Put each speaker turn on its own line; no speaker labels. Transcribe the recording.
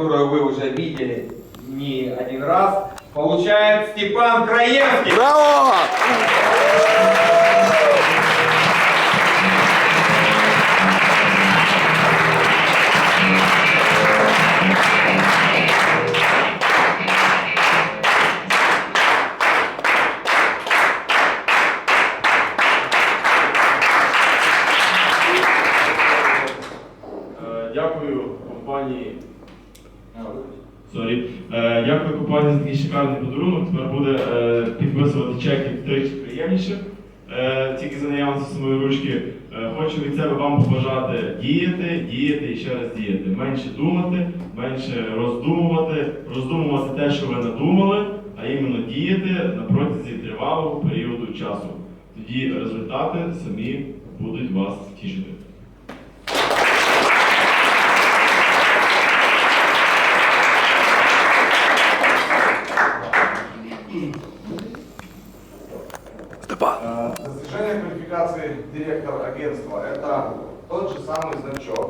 которую вы уже видели не один раз, получает Степан Краевский.
Браво!
Дякую компанії. Sorry. Е, Дякую компанії такий шикарний подарунок. Тепер буде е, підписувати чеки втричі приємніше. Е, Тільки за наявності самої ручки. Е, Хочу від себе вам побажати діяти, діяти і ще раз діяти. Менше думати, менше роздумувати, роздумувати те, що ви надумали, а іменно діяти на протязі тривалого періоду часу. Тоді результати самі будуть вас тішити.
Степан.
Э, Достижение квалификации директора агентства – это тот же самый значок,